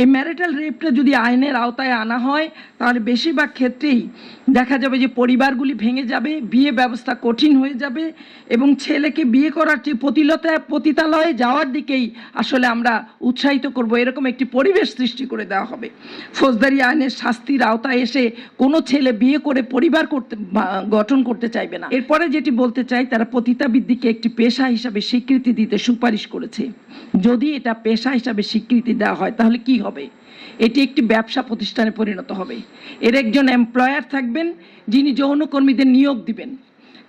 এই ম্যারিটাল রেপটা যদি আইনের আওতায় আনা হয়, তাহলে বেশিরভাগ ক্ষেত্রেই দেখা যাবে যে পরিবারগুলি ভেঙে যাবে, বিয়ে ব্যবস্থা কঠিন হয়ে যাবে এবং ছেলেকে বিয়ে করার যে পতিলতা পতিতালয়ে যাওয়ার দিকেই আসলে আমরা উৎসাহিত করব। এরকম একটি পরিবেশ সৃষ্টি করে দেওয়া হবে। ফৌজদারি আইনের শাস্তির আওতায় এসে কোনো ছেলে বিয়ে করে পরিবার করতে গঠন করতে চাইবে না। এরপরে যেটি বলতে চাই, তারা পতিতাবৃত্তিকে একটি পেশা হিসাবে স্বীকৃতি দিতে সুপারিশ করেছে। যদি এটা পেশা হিসাবে স্বীকৃতি দেওয়া হয়, তাহলে কি হবে? এটি একটি ব্যবসা প্রতিষ্ঠানে পরিণত হবে। এর একজন এমপ্লয়ার থাকবেন, যিনি যৌনকর্মীদের নিয়োগ দিবেন।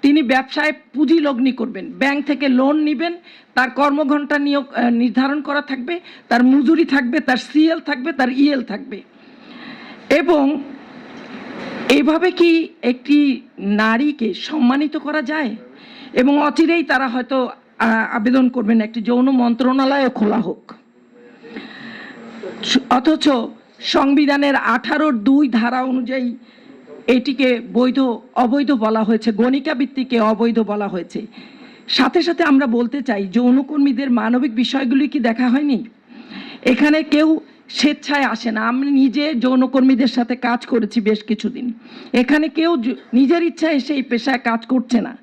তিনি ব্যবসায় পুঁজি লগ্নি করবেন। ব্যাংক থেকে লোন নেবেন, তার কর্মঘণ্টা নিয়োগ নির্ধারণ করা থাকবে, তার মজুরি থাকবে, তার সিএল থাকবে, তার ইএল থাকবে। এবং এইভাবে কি একটি নারীকে সম্মানিত করা যায়? এবং অচিরেই তারা হয়তো আবেদন করবেন, একটি যৌন মন্ত্রণালয় খোলা হোক। অথচ সংবিধানের আঠারোর দুই ধারা অনুযায়ী এটিকে বৈধ, অবৈধ বলা হয়েছে গণিকা ভিত্তিকে অবৈধ বলা হয়েছে। সাথে সাথে আমরা বলতে চাই যৌনকর্মীদের মানবিক বিষয়গুলি কি দেখা হয়নি? এখানে কেউ স্বেচ্ছায় আসে না। আমি নিজে যৌনকর্মীদের সাথে কাজ করেছি বেশ কিছুদিন। এখানে কেউ নিজের ইচ্ছা এসে এই পেশায় কাজ করছে না।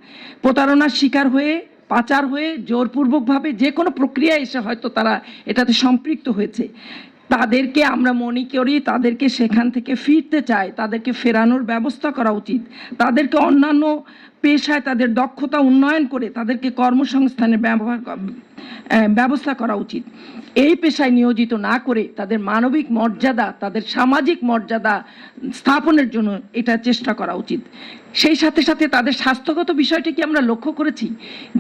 প্রতারণার শিকার হয়ে পাচার হয়ে জোরপূর্বকভাবে যে কোনো প্রক্রিয়া এসে হয়তো তারা এটাতে সম্পৃক্ত হয়েছে। তাদেরকে আমরা মনে করি, তাদেরকে সেখান থেকে ফিরতে চাই তাদেরকে ফেরানোর ব্যবস্থা করা উচিত। তাদেরকে অন্যান্য পেশায় তাদের দক্ষতা উন্নয়ন করে তাদেরকে কর্মসংস্থানের ব্যবহার ব্যবস্থা করা উচিত। এই পেশায় নিয়োজিত না করে তাদের মানবিক মর্যাদা, তাদের সামাজিক মর্যাদা স্থাপনের জন্য এটা চেষ্টা করা উচিত। সেই সাথে সাথে তাদের স্বাস্থ্যগত বিষয়টি কি আমরা লক্ষ্য করেছি?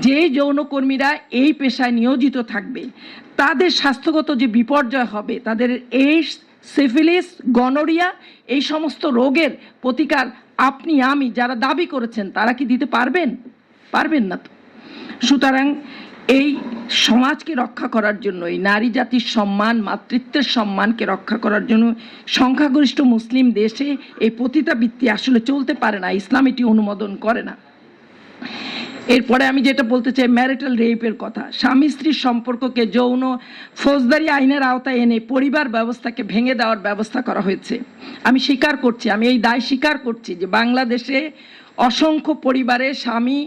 যে যৌনকর্মীরা এই পেশায় নিয়োজিত থাকবে, তাদের স্বাস্থ্যগত যে বিপর্যয় হবে, তাদের এইডস, সিফিলিস, গনোরিয়া, এই সমস্ত রোগের প্রতিকার আপনি, আমি যারা দাবি করেছেন, তারা কি দিতে পারবেন? পারবেন না তো। সুতরাং এই সমাজকে রক্ষা করার জন্য, এই নারী জাতির সম্মান, মাতৃত্বের সম্মানকে রক্ষা করার জন্য সংখ্যাগরিষ্ঠ মুসলিম দেশে এই পতিতাবৃত্তি আসলে চলতে পারে না, ইসলাম এটি অনুমোদন করে না। এরপরে আমি যেটা বলতে চাই ম্যারিটাল রেপের কথা। স্বামী স্ত্রীর সম্পর্ককে যৌন ফৌজদারি আইনের আওতায় এনে পরিবার ব্যবস্থাকে ভেঙে দেওয়ার ব্যবস্থা করা হয়েছে। আমি স্বীকার করছি, আমি এই দায় স্বীকার করছি যে বাংলাদেশে অসংখ্য পরিবারে স্বামী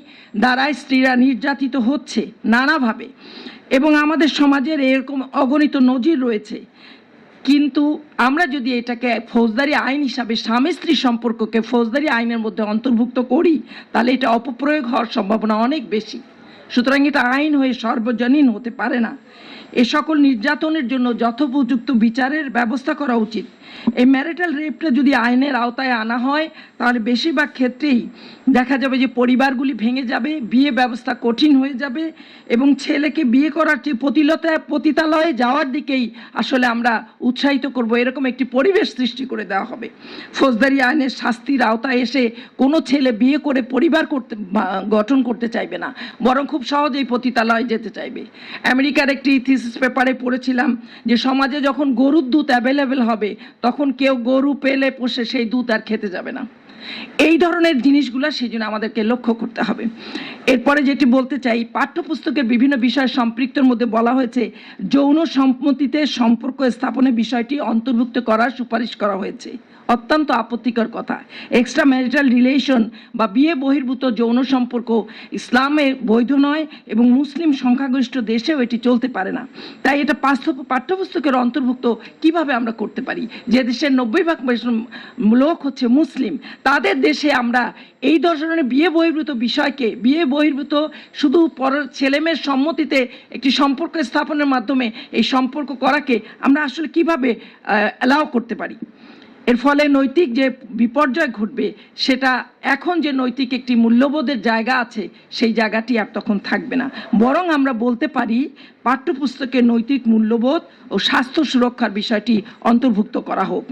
দ্বারাই স্ত্রীরা নির্যাতিত হচ্ছে নানাভাবে এবং আমাদের সমাজের এরকম অগণিত নজির রয়েছে। কিন্তু আমরা যদি এটাকে ফৌজদারি আইন হিসাবে স্বামী স্ত্রী সম্পর্ককে ফৌজদারি আইনের মধ্যে অন্তর্ভুক্ত করি, তাহলে এটা অপপ্রয়োগ হওয়ার সম্ভাবনা অনেক বেশি। সুতরাং এটা আইন হয়ে সর্বজনীন হতে পারে না। এ সকল নির্যাতনের জন্য যথোপযুক্ত বিচারের ব্যবস্থা করা উচিত। এই ম্যারিটাল রেপটা যদি আইনের আওতায় আনা হয় তাহলে বেশিরভাগ ক্ষেত্রেই দেখা যাবে যে পরিবারগুলি ভেঙে যাবে, বিয়ে ব্যবস্থা কঠিন হয়ে যাবে এবং ছেলেকে বিয়ে করার যে পতিলতা পতিতালয়ে যাওয়ার দিকেই আসলে আমরা উৎসাহিত করব। এরকম একটি পরিবেশ সৃষ্টি করে দেওয়া হবে। ফৌজদারি আইনের শাস্তির আওতায় এসে কোনো ছেলে বিয়ে করে পরিবার করতে গঠন করতে চাইবে না, বরং খুব সহজেই পতিতালয়ে যেতে চাইবে। আমেরিকার একটি থিসিস পেপারে পড়েছিলাম যে সমাজে যখন গরুর দুধ অ্যাভেলেবেল হবে, তখন কেউ গরু পেলে পোষে সেই দুধ আর খেতে যাবে না। এই ধরনের জিনিসগুলো সেই জন্য আমাদেরকে লক্ষ্য করতে হবে। এরপরে যেটি বলতে চাই, পাঠ্যপুস্তকের বিভিন্ন বিষয় সম্পৃক্তর মধ্যে বলা হয়েছে, যৌন সম্মতিতে সম্পর্ক স্থাপনের বিষয়টি অন্তর্ভুক্ত করার সুপারিশ করা হয়েছে। অত্যন্ত আপত্তিকর কথা। এক্সট্রা ম্যারিটাল রিলেশন বা বিয়ে বহির্ভূত যৌন সম্পর্ক ইসলামে বৈধ নয় এবং মুসলিম সংখ্যাগরিষ্ঠ দেশেও এটি চলতে পারে না। তাই এটা পাঠ্য- পাঠ্যপুস্তকের অন্তর্ভুক্ত কীভাবে আমরা করতে পারি? যে দেশের নব্বই ভাগ লোক হচ্ছে মুসলিম, তাদের দেশে আমরা এই ধরনের বিয়ে বহির্ভূত বিষয়কে, বিয়ে বহির্ভূত শুধু পর, ছেলেমেয়ের সম্মতিতে একটি সম্পর্ক স্থাপনের মাধ্যমে এই সম্পর্ক করাকে আমরা আসলে কীভাবে অ্যালাউ করতে পারি? এর ফলে নৈতিক যে বিপর্যয় ঘটবে, সেটা এখন যে নৈতিক একটি মূল্যবোধের জায়গা আছে, সেই জায়গাটি আর তখন থাকবে না। বরং আমরা বলতে পারি, পাঠ্যপুস্তকে নৈতিক মূল্যবোধ ও স্বাস্থ্য সুরক্ষার বিষয়টি অন্তর্ভুক্ত করা হোক।